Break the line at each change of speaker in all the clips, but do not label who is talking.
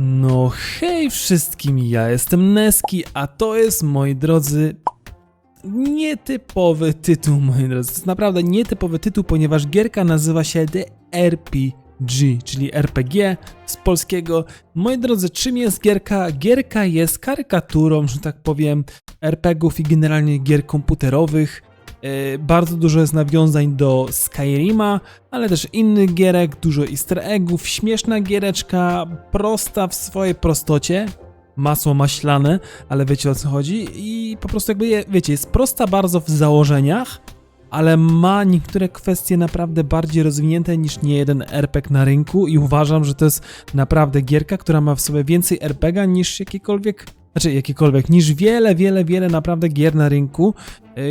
No hej wszystkim, ja jestem Neski, a to jest, moi drodzy, nietypowy tytuł, moi drodzy. To jest naprawdę nietypowy tytuł, ponieważ gierka nazywa się The RPG, czyli RPG z polskiego. Moi drodzy, czym jest gierka? Gierka jest karykaturą, że tak powiem, RPGów i generalnie gier komputerowych. E, Bardzo dużo jest nawiązań do Skyrima, ale też innych gierek, dużo easter eggów, śmieszna giereczka, prosta w swojej prostocie, masło maślane, ale wiecie o co chodzi? I po prostu jakby, je- wiecie, jest prosta bardzo w założeniach, ale ma niektóre kwestie naprawdę bardziej rozwinięte niż niejeden RPG na rynku i uważam, że to jest naprawdę gierka, która ma w sobie więcej RPG niż jakiekolwiek, znaczy jakiekolwiek, niż wiele, wiele, wiele naprawdę gier na rynku,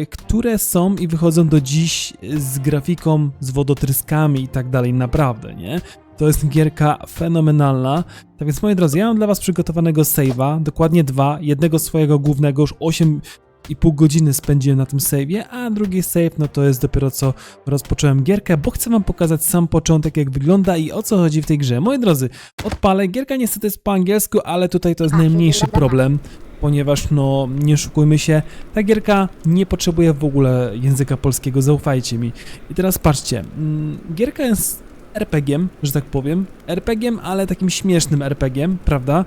które są i wychodzą do dziś z grafiką, z wodotryskami i tak dalej, naprawdę, nie? To jest gierka fenomenalna. Tak więc, moi drodzy, ja mam dla was przygotowanego save'a, dokładnie dwa, jednego swojego głównego, już 8,5 godziny spędziłem na tym save'ie, a drugi save, no to jest dopiero co rozpocząłem gierkę, bo chcę wam pokazać sam początek, jak wygląda i o co chodzi w tej grze. Moi drodzy, odpalę, gierka niestety jest po angielsku, ale tutaj to jest najmniejszy problem, ponieważ no, nie oszukujmy się, ta gierka nie potrzebuje w ogóle języka polskiego, zaufajcie mi. I teraz patrzcie, mm, gierka jest RPG-iem, że tak powiem, RPG-iem, ale takim śmiesznym RPG-iem, prawda?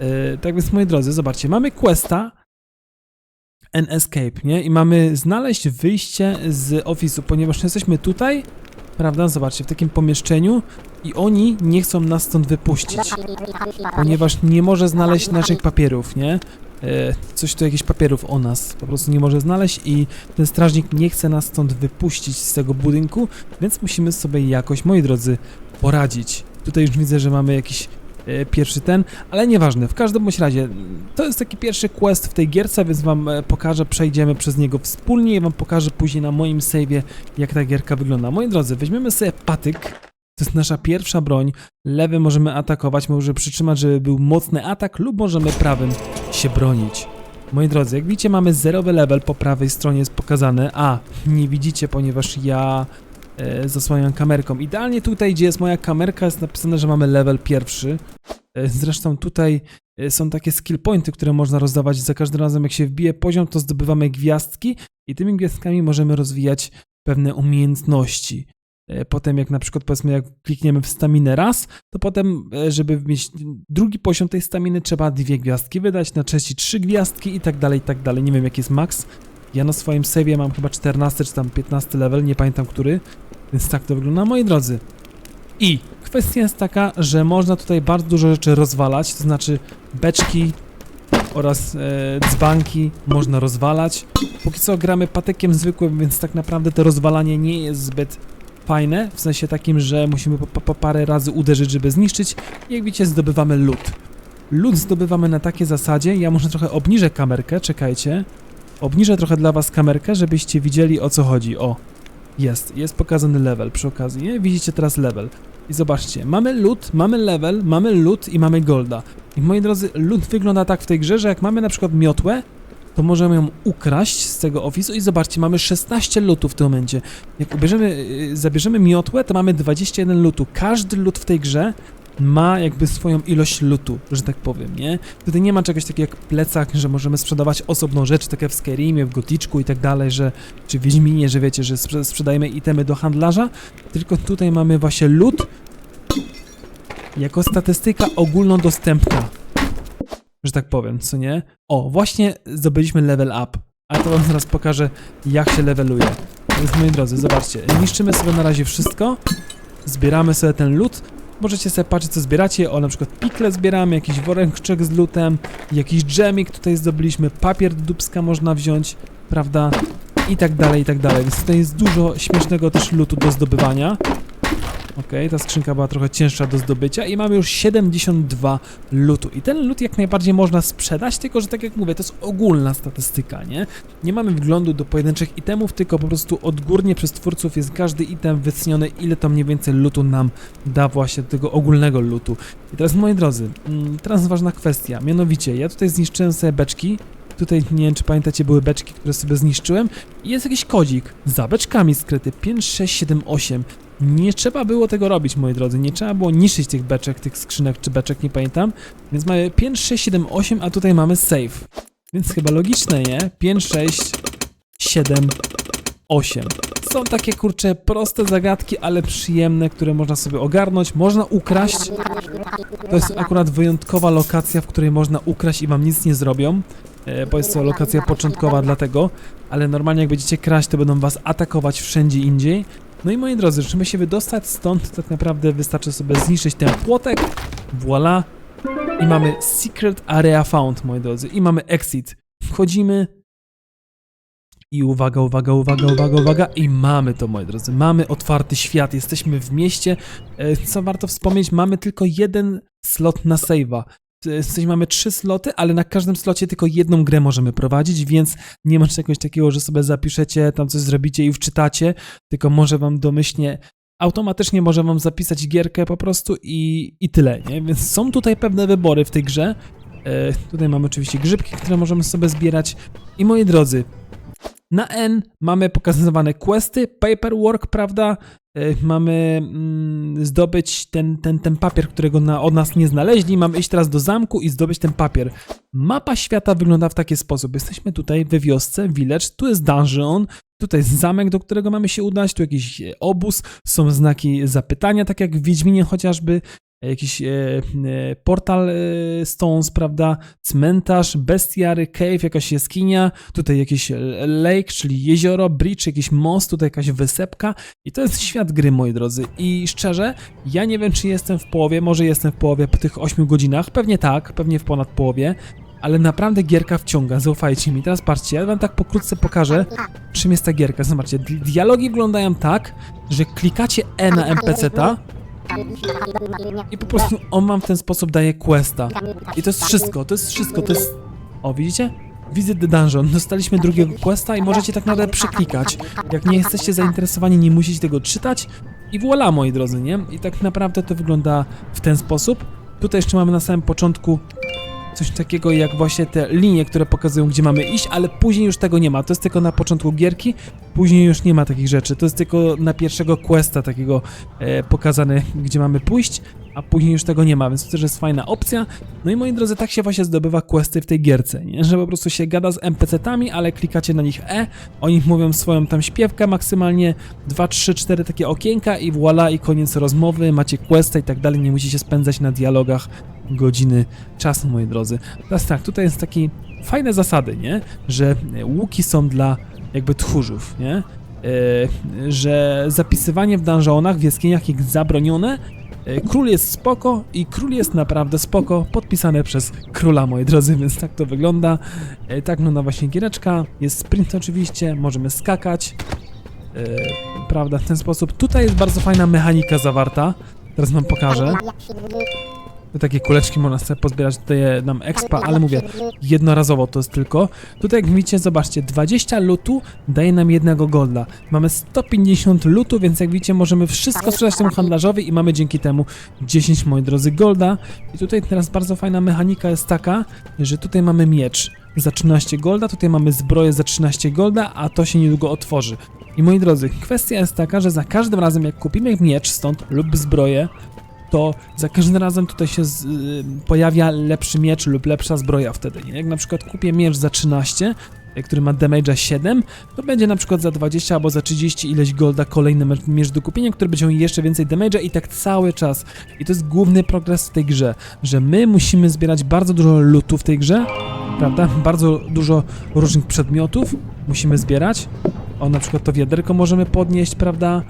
Yy, tak więc, moi drodzy, zobaczcie, mamy questa and escape, nie? I mamy znaleźć wyjście z ofisu, ponieważ jesteśmy tutaj, prawda? Zobaczcie, w takim pomieszczeniu i oni nie chcą nas stąd wypuścić, ponieważ nie może znaleźć naszych papierów, nie? E, Coś tu, jakichś papierów o nas po prostu nie może znaleźć i ten strażnik nie chce nas stąd wypuścić z tego budynku, więc musimy sobie jakoś, moi drodzy, poradzić. Tutaj już widzę, że mamy jakiś e, pierwszy ten, ale nieważne, w każdym bądź razie to jest taki pierwszy quest w tej gierce, więc wam e, pokażę, przejdziemy przez niego wspólnie i wam pokażę później na moim save'ie, jak ta gierka wygląda. Moi drodzy, weźmiemy sobie patyk, to jest nasza pierwsza broń, lewym możemy atakować, możemy przytrzymać, żeby był mocny atak lub możemy prawym się bronić. Moi drodzy, jak widzicie mamy zerowy level po prawej stronie jest pokazane, a nie widzicie, ponieważ ja e, zasłaniam kamerką. Idealnie tutaj, gdzie jest moja kamerka jest napisane, że mamy level pierwszy. E, zresztą tutaj e, są takie skill pointy, które można rozdawać za każdym razem jak się wbije poziom, to zdobywamy gwiazdki i tymi gwiazdkami możemy rozwijać pewne umiejętności. E, Potem jak na przykład powiedzmy jak klikniemy w staminę raz, to potem e, żeby mieć drugi poziom tej staminy trzeba dwie gwiazdki wydać, na trzeci trzy gwiazdki i tak dalej, i tak dalej. Nie wiem jaki jest max. Ja na swoim save'ie mam chyba 14 czy tam 15 level, nie pamiętam który, więc tak to wygląda. Moi drodzy, i kwestia jest taka, że można tutaj bardzo dużo rzeczy rozwalać, to znaczy beczki oraz e, dzbanki można rozwalać. Póki co gramy patykiem zwykłym, więc tak naprawdę to rozwalanie nie jest zbyt fajne, w sensie takim, że musimy po, po, parę razy uderzyć, żeby zniszczyć. Jak widzicie, zdobywamy lód. Lód zdobywamy na takiej zasadzie, ja może trochę obniżę kamerkę, czekajcie. Obniżę trochę dla was kamerkę, żebyście widzieli o co chodzi. O, jest, jest pokazany level przy okazji, nie? Widzicie teraz level. I zobaczcie, mamy loot, mamy level, mamy loot i mamy golda. I moi drodzy, loot wygląda tak w tej grze, że jak mamy na przykład miotłę, to możemy ją ukraść z tego ofisu i zobaczcie, mamy 16 lootów w tym momencie. Jak ubierzemy, yy, zabierzemy miotłę, to mamy 21 lootu. Każdy loot w tej grze ma jakby swoją ilość lootu, że tak powiem, nie? Tutaj nie ma czegoś takiego jak plecak, że możemy sprzedawać osobną rzecz, tak jak w Skyrimie, w Goticzku i tak dalej, że czy w Wiedźminie, że wiecie, że sprze- sprzedajemy itemy do handlarza, tylko tutaj mamy właśnie loot jako statystyka ogólnodostępna, że tak powiem, co nie? O, właśnie zdobyliśmy level up, a to wam zaraz pokażę, jak się leveluje. Więc moi drodzy, zobaczcie, niszczymy sobie na razie wszystko, zbieramy sobie ten loot, możecie sobie patrzeć, co zbieracie, o, na przykład pikle zbieramy, jakiś woreczek z lootem, jakiś dżemik tutaj zdobyliśmy, papier dubska można wziąć, prawda? I tak dalej, i tak dalej, więc tutaj jest dużo śmiesznego też lootu do zdobywania. Okej, ta skrzynka była trochę cięższa do zdobycia i mamy już 72 lootu. I ten loot jak najbardziej można sprzedać, tylko że tak jak mówię, to jest ogólna statystyka, nie? Nie mamy wglądu do pojedynczych itemów, tylko po prostu odgórnie przez twórców jest każdy item wyceniony, ile to mniej więcej lootu nam da właśnie do tego ogólnego lootu. I teraz moi drodzy, mm, teraz ważna kwestia, mianowicie ja tutaj zniszczyłem sobie beczki, Tutaj nie wiem, czy pamiętacie, były beczki, które sobie zniszczyłem. I jest jakiś kodzik za beczkami skryty 5678. Nie trzeba było tego robić, moi drodzy. Nie trzeba było niszczyć tych beczek, tych skrzynek czy beczek, nie pamiętam. Więc mamy 5, 6, 7, 8, a tutaj mamy save. Więc chyba logiczne, nie? 5, 6, 7, 8. Są takie kurcze proste zagadki, ale przyjemne, które można sobie ogarnąć, można ukraść. To jest akurat wyjątkowa lokacja, w której można ukraść i wam nic nie zrobią. E, Bo jest to lokacja początkowa dlatego, ale normalnie jak będziecie kraść, to będą was atakować wszędzie indziej. No i moi drodzy, żeby się wydostać stąd, tak naprawdę wystarczy sobie zniszczyć ten płotek. Voila. I mamy Secret Area Found, moi drodzy. I mamy Exit. Wchodzimy. I uwaga, uwaga, uwaga, uwaga, uwaga. I mamy to, moi drodzy. Mamy otwarty świat. Jesteśmy w mieście. E, Co warto wspomnieć, mamy tylko jeden slot na save'a. E, W sensie mamy trzy sloty, ale na każdym slocie tylko jedną grę możemy prowadzić, więc nie ma czegoś takiego, że sobie zapiszecie, tam coś zrobicie i wczytacie, tylko może wam domyślnie automatycznie może wam zapisać gierkę po prostu i, i tyle, nie? Więc są tutaj pewne wybory w tej grze. E, tutaj mamy oczywiście grzybki, które możemy sobie zbierać. I moi drodzy, na N mamy pokazywane questy, paperwork, prawda? E, Mamy mm, zdobyć ten, ten, ten papier, którego na, od nas nie znaleźli. Mamy iść teraz do zamku i zdobyć ten papier. Mapa świata wygląda w taki sposób. Jesteśmy tutaj we wiosce, village, tu jest dungeon, tutaj jest zamek, do którego mamy się udać, tu jakiś obóz, są znaki zapytania, tak jak w Wiedźminie chociażby, jakiś e, e, portal e, stones, prawda, cmentarz, bestiary, cave, jakaś jaskinia, tutaj jakiś lake, czyli jezioro, bridge, jakiś most, tutaj jakaś wysepka i to jest świat gry, moi drodzy. I szczerze, ja nie wiem, czy jestem w połowie, może jestem w połowie po tych 8 godzinach, pewnie tak, pewnie w ponad połowie, ale naprawdę gierka wciąga, zaufajcie mi. Teraz patrzcie, ja wam tak pokrótce pokażę, czym jest ta gierka. Zobaczcie, di- dialogi wyglądają tak, że klikacie E na NPC-ta i po prostu on wam w ten sposób daje questa. I to jest wszystko, to jest wszystko, to jest... O, widzicie? Visit the Dungeon. Dostaliśmy drugiego questa i możecie tak naprawdę przeklikać. Jak nie jesteście zainteresowani, nie musicie tego czytać. I voilà, moi drodzy, nie? I tak naprawdę to wygląda w ten sposób. Tutaj jeszcze mamy na samym początku coś takiego jak właśnie te linie, które pokazują, gdzie mamy iść, ale później już tego nie ma. To jest tylko na początku gierki, później już nie ma takich rzeczy. To jest tylko na pierwszego questa takiego e, pokazane, gdzie mamy pójść, a później już tego nie ma, więc to też jest fajna opcja. No i moi drodzy, tak się właśnie zdobywa questy w tej gierce, nie? Że po prostu się gada z NPC-tami, ale klikacie na nich E, oni mówią swoją tam śpiewkę, maksymalnie 2, 3, 4 takie okienka i voilà, i koniec rozmowy, macie questa i tak dalej, nie musicie spędzać na dialogach godziny czasu, moi drodzy. Teraz tak, tutaj jest taki fajne zasady, nie? Że e, łuki są dla jakby tchórzów, nie? E, że zapisywanie w dungeonach, w jaskiniach jest zabronione. E, Król jest spoko i król jest naprawdę spoko, podpisane przez króla, moi drodzy, więc tak to wygląda. Tak wygląda właśnie giereczka. Jest sprint oczywiście, możemy skakać. Prawda, w ten sposób. Tutaj jest bardzo fajna mechanika zawarta. Teraz wam pokażę. Takie kuleczki można sobie pozbierać, daje nam expa, ale mówię, jednorazowo to jest tylko. Tutaj jak widzicie, zobaczcie, 20 lutu daje nam jednego golda. Mamy 150 lutu, więc jak widzicie, możemy wszystko sprzedać temu handlarzowi i mamy dzięki temu 10, moi drodzy, golda. I tutaj teraz bardzo fajna mechanika jest taka, że tutaj mamy miecz za 13 golda, tutaj mamy zbroję za 13 golda, a to się niedługo otworzy. I moi drodzy, kwestia jest taka, że za każdym razem jak kupimy miecz stąd lub zbroję, to za każdym razem tutaj się z, y, pojawia lepszy miecz lub lepsza zbroja wtedy. Nie? Jak na przykład kupię miecz za 13, y, który ma damage'a 7, to będzie na przykład za 20 albo za 30 ileś golda kolejny miecz do kupienia, który będzie miał jeszcze więcej damage'a i tak cały czas. I to jest główny progres w tej grze, że my musimy zbierać bardzo dużo lootu w tej grze, prawda? Bardzo dużo różnych przedmiotów musimy zbierać. O, na przykład to wiaderko możemy podnieść, prawda?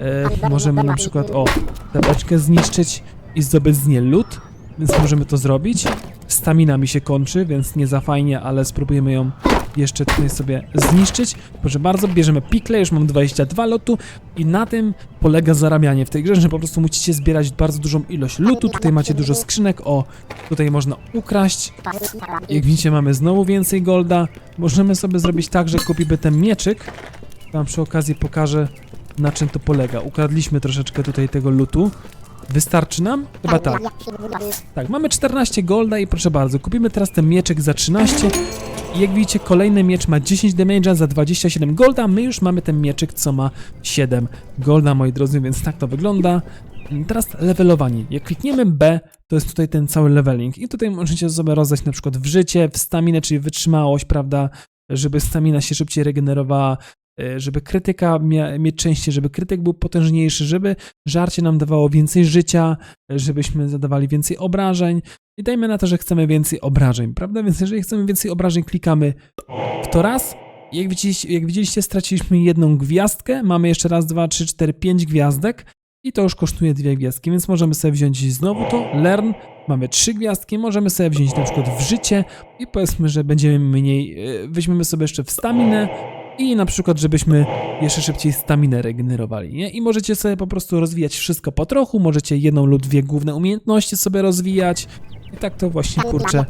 E, możemy na przykład, o, tę beczkę zniszczyć i zdobyć z niej lód, więc możemy to zrobić. Stamina mi się kończy, więc nie za fajnie, ale spróbujemy ją jeszcze tutaj sobie zniszczyć. Proszę bardzo, bierzemy pikle, już mam 22 lotu i na tym polega zarabianie w tej grze, że po prostu musicie zbierać bardzo dużą ilość lutu. Tutaj macie dużo skrzynek, o, tutaj można ukraść. Jak widzicie, mamy znowu więcej golda. Możemy sobie zrobić tak, że kupimy ten mieczyk. Wam przy okazji pokażę, na czym to polega. Ukradliśmy troszeczkę tutaj tego lutu. Wystarczy nam? Chyba tak. Tak, mamy 14 golda i proszę bardzo, kupimy teraz ten mieczek za 13 I jak widzicie, kolejny miecz ma 10 damage'a za 27 golda. My już mamy ten mieczyk, co ma 7 golda, moi drodzy, więc tak to wygląda. Teraz levelowanie. Jak klikniemy B, to jest tutaj ten cały leveling. I tutaj możecie sobie rozdać na przykład w życie, w staminę, czyli wytrzymałość, prawda? Żeby stamina się szybciej regenerowała, żeby krytyka mia- mieć częściej, żeby krytyk był potężniejszy, żeby żarcie nam dawało więcej życia, e, żebyśmy zadawali więcej obrażeń. I dajmy na to, że chcemy więcej obrażeń, prawda? Więc jeżeli chcemy więcej obrażeń, klikamy w to raz. Jak widzieliście, jak widzieliście, straciliśmy jedną gwiazdkę. Mamy jeszcze raz, dwa, trzy, cztery, pięć gwiazdek. I to już kosztuje dwie gwiazdki, więc możemy sobie wziąć znowu to, learn, mamy trzy gwiazdki, możemy sobie wziąć na przykład w życie i powiedzmy, że będziemy mniej, e, weźmiemy sobie jeszcze w staminę i na przykład, żebyśmy jeszcze szybciej staminę regenerowali, nie? I możecie sobie po prostu rozwijać wszystko po trochu, możecie jedną lub dwie główne umiejętności sobie rozwijać i tak to właśnie, kurczę,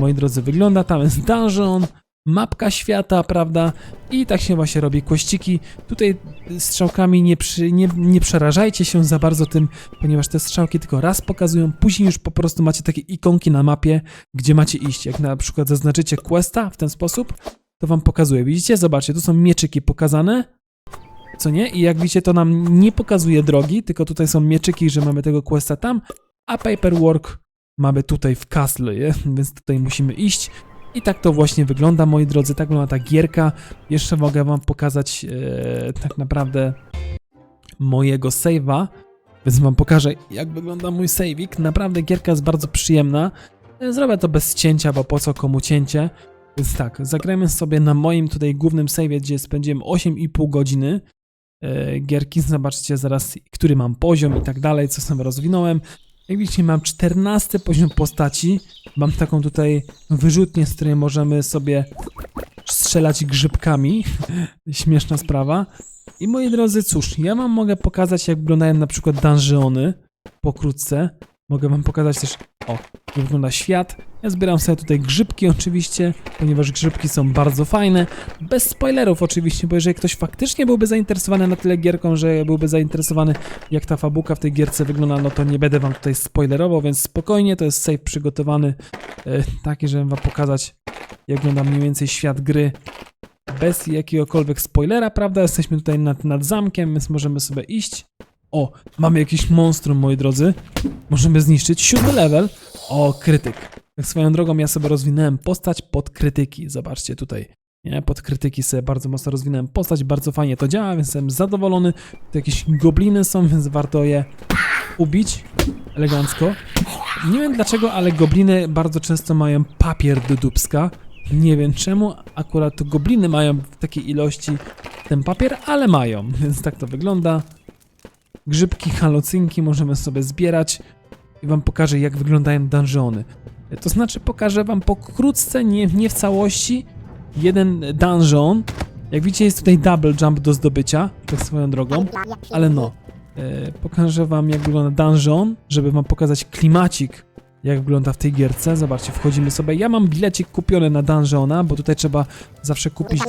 moi drodzy, wygląda. Tam jest dungeon, mapka świata, prawda? I tak się właśnie robi kościki. Tutaj strzałkami nie, przy, nie, nie przerażajcie się za bardzo tym, ponieważ te strzałki tylko raz pokazują, później już po prostu macie takie ikonki na mapie, gdzie macie iść. Jak na przykład zaznaczycie questa w ten sposób, to wam pokazuje. Widzicie? Zobaczcie, tu są mieczyki pokazane. Co nie? I jak widzicie, to nam nie pokazuje drogi, tylko tutaj są mieczyki, że mamy tego questa tam, a paperwork mamy tutaj w castle, nie? więc tutaj musimy iść. I tak to właśnie wygląda, moi drodzy, tak wygląda ta gierka. Jeszcze mogę wam pokazać e, tak naprawdę mojego save'a, więc wam pokażę, jak wygląda mój save'ik. Naprawdę gierka jest bardzo przyjemna. E, Zrobię to bez cięcia, bo po co komu cięcie. Więc tak, zagrajmy sobie na moim tutaj głównym save'ie, gdzie spędziłem 8,5 godziny e, gierki. Zobaczcie zaraz, który mam poziom i tak dalej, co sobie rozwinąłem. Jak widzicie, mam 14 poziom postaci. Mam taką tutaj wyrzutnię, z której możemy sobie strzelać grzybkami. Śmieszna sprawa. I moi drodzy, cóż, ja wam mogę pokazać, jak wyglądają na przykład dungeony pokrótce. Mogę wam pokazać też, o, jak wygląda świat. Ja zbieram sobie tutaj grzybki oczywiście, ponieważ grzybki są bardzo fajne. Bez spoilerów oczywiście, bo jeżeli ktoś faktycznie byłby zainteresowany na tyle gierką, że byłby zainteresowany jak ta fabułka w tej gierce wygląda, no to nie będę wam tutaj spoilerował, więc spokojnie, to jest save przygotowany e, taki, żeby wam pokazać jak wygląda mniej więcej świat gry bez jakiegokolwiek spoilera, prawda? Jesteśmy tutaj nad, nad zamkiem, więc możemy sobie iść. O, mamy jakiś monstrum, moi drodzy. Możemy zniszczyć siódmy level. O, krytyk. Tak swoją drogą ja sobie rozwinąłem postać pod krytyki. Zobaczcie tutaj. Nie, pod krytyki sobie bardzo mocno rozwinąłem postać, bardzo fajnie to działa, więc jestem zadowolony. Tu jakieś gobliny są, więc warto je ubić elegancko. Nie wiem dlaczego, ale gobliny bardzo często mają papier do dubska. Nie wiem czemu, akurat gobliny mają w takiej ilości ten papier, ale mają, więc tak to wygląda. Grzybki, halucynki możemy sobie zbierać i wam pokażę jak wyglądają dungeony. To znaczy pokażę wam pokrótce, nie, nie w całości, jeden dungeon. Jak widzicie jest tutaj double jump do zdobycia, tak swoją drogą, ale no. E, pokażę wam jak wygląda dungeon, żeby wam pokazać klimacik, jak wygląda w tej gierce. Zobaczcie, wchodzimy sobie. Ja mam bilecik kupiony na dungeona, bo tutaj trzeba zawsze kupić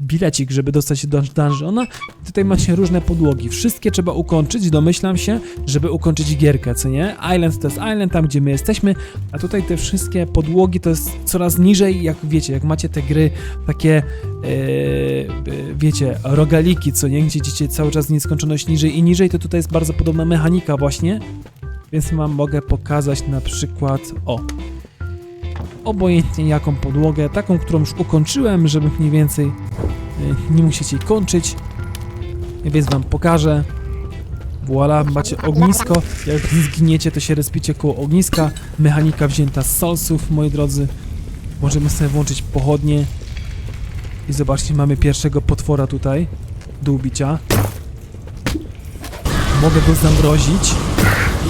bilecik, żeby dostać się do dungeona. Tutaj macie różne podłogi. Wszystkie trzeba ukończyć, domyślam się, żeby ukończyć gierkę, co nie? Island to jest island, tam gdzie my jesteśmy, a tutaj te wszystkie podłogi to jest coraz niżej, jak wiecie, jak macie te gry takie, e, wiecie, rogaliki, co nie? Gdzie idziecie cały czas nieskończoność niżej i niżej, to tutaj jest bardzo podobna mechanika właśnie. Więc wam mogę pokazać na przykład, o, obojętnie jaką podłogę, taką, którą już ukończyłem, żeby mniej więcej y, nie musieć jej kończyć. Więc wam pokażę. Voila, macie ognisko. Jak zginiecie, to się respicie koło ogniska. Mechanika wzięta z Soulsów, moi drodzy. Możemy sobie włączyć pochodnie. I zobaczcie, mamy pierwszego potwora tutaj do ubicia. Mogę go zamrozić.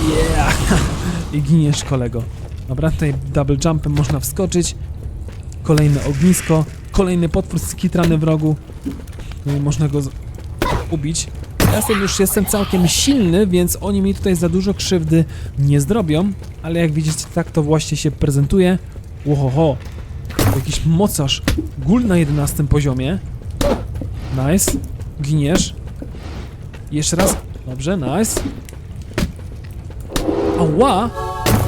Yeah! I giniesz kolego. Dobra, tutaj double jumpem można wskoczyć. Kolejne ognisko. Kolejny potwór skitrany w rogu. No można go ubić. Ja jestem już jestem całkiem silny, więc oni mi tutaj za dużo krzywdy nie zrobią. Ale jak widzicie, tak to właśnie się prezentuje. Łohoho. Jakiś mocarz. Gul na 11 poziomie. Nice. Giniesz. Jeszcze raz. Dobrze, nice. Ała!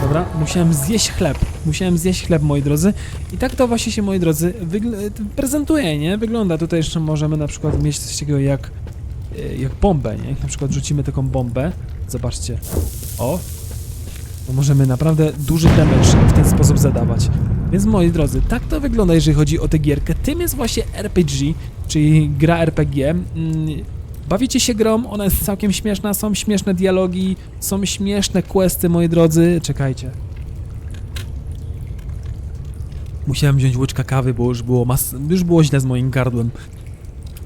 Dobra, musiałem zjeść chleb. Musiałem zjeść chleb, moi drodzy. I tak to właśnie się, moi drodzy, wygl- prezentuje, nie? Wygląda. Tutaj jeszcze możemy na przykład mieć coś takiego jak, e, jak bombę, nie? Jak na przykład rzucimy taką bombę. Zobaczcie. O! To możemy naprawdę duży damage w ten sposób zadawać. Więc moi drodzy, tak to wygląda, jeżeli chodzi o tę gierkę. Tym jest właśnie RPG, czyli gra RPG. Bawicie się grą, ona jest całkiem śmieszna, są śmieszne dialogi, są śmieszne questy, moi drodzy. Czekajcie. Musiałem wziąć łyczka kawy, bo już było, mas- już było źle z moim gardłem.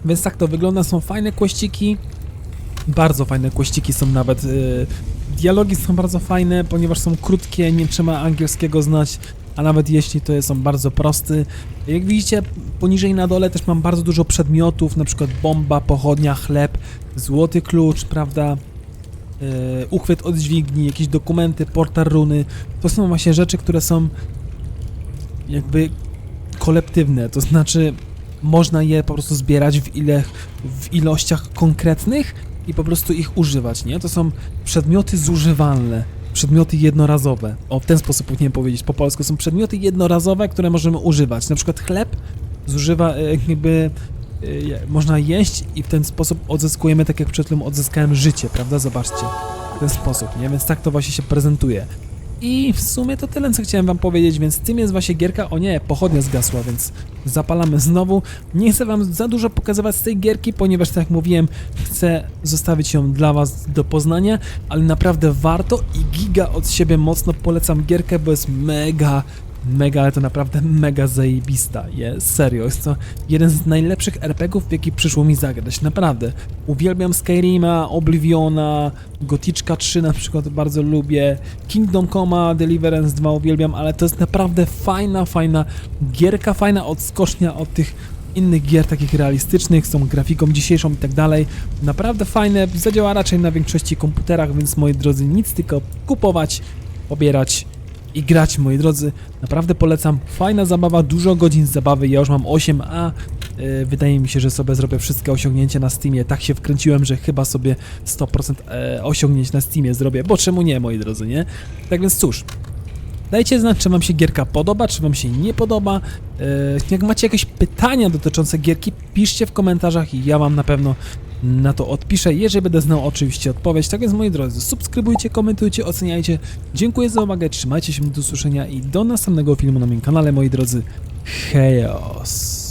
Więc tak to wygląda, są fajne kłeściki. Bardzo fajne kłeściki są nawet. y, dialogi są bardzo fajne, ponieważ są krótkie, nie trzeba angielskiego znać, a nawet jeśli to są bardzo prosty. Jak widzicie, poniżej na dole też mam bardzo dużo przedmiotów, na przykład bomba, pochodnia, chleb, złoty klucz, prawda? Yy, uchwyt od dźwigni, jakieś dokumenty, portal runy. To są właśnie rzeczy, które są jakby kolektywne, to znaczy można je po prostu zbierać w, ile, w ilościach konkretnych i po prostu ich używać, nie? To są przedmioty zużywalne, przedmioty jednorazowe. O, w ten sposób powinienem powiedzieć po polsku. Są przedmioty jednorazowe, które możemy używać. Na przykład chleb zużywa e, jakby e, można jeść i w ten sposób odzyskujemy, tak jak przed chwilą odzyskałem życie, prawda? Zobaczcie. W ten sposób, nie? Więc tak to właśnie się prezentuje. I w sumie to tyle, co chciałem wam powiedzieć, więc tym jest właśnie gierka. O nie, pochodnia zgasła, więc zapalamy znowu. Nie chcę wam za dużo pokazywać z tej gierki, ponieważ tak jak mówiłem, chcę zostawić ją dla was do poznania, ale naprawdę warto i giga od siebie mocno polecam gierkę, bo jest mega, mega, ale to naprawdę mega zajebista. Jest serio, jest to jeden z najlepszych RPGów, w jaki przyszło mi zagrać, naprawdę. Uwielbiam Skyrima, Obliviona, Goticzka 3 na przykład bardzo lubię, Kingdom Coma, Deliverance 2 uwielbiam, ale to jest naprawdę fajna, fajna gierka, fajna odskocznia od tych innych gier takich realistycznych, z tą grafiką dzisiejszą i tak dalej. Naprawdę fajne, zadziała raczej na większości komputerach, więc moi drodzy, nic tylko kupować, pobierać i grać, moi drodzy. Naprawdę polecam. Fajna zabawa, dużo godzin zabawy. Ja już mam 8, a yy, wydaje mi się, że sobie zrobię wszystkie osiągnięcia na Steamie. Tak się wkręciłem, że chyba sobie 100% e, osiągnięć na Steamie zrobię, bo czemu nie, moi drodzy, nie? Tak więc cóż, Dajcie znać, czy Wam się gierka podoba, czy Wam się nie podoba. E, Jak macie jakieś pytania dotyczące gierki, piszcie w komentarzach i ja Wam na pewno na to odpiszę, jeżeli będę znał oczywiście odpowiedź. Tak więc moi drodzy, subskrybujcie, komentujcie, oceniajcie. Dziękuję za uwagę, trzymajcie się do usłyszenia i do następnego filmu na moim kanale, moi drodzy. Chaos.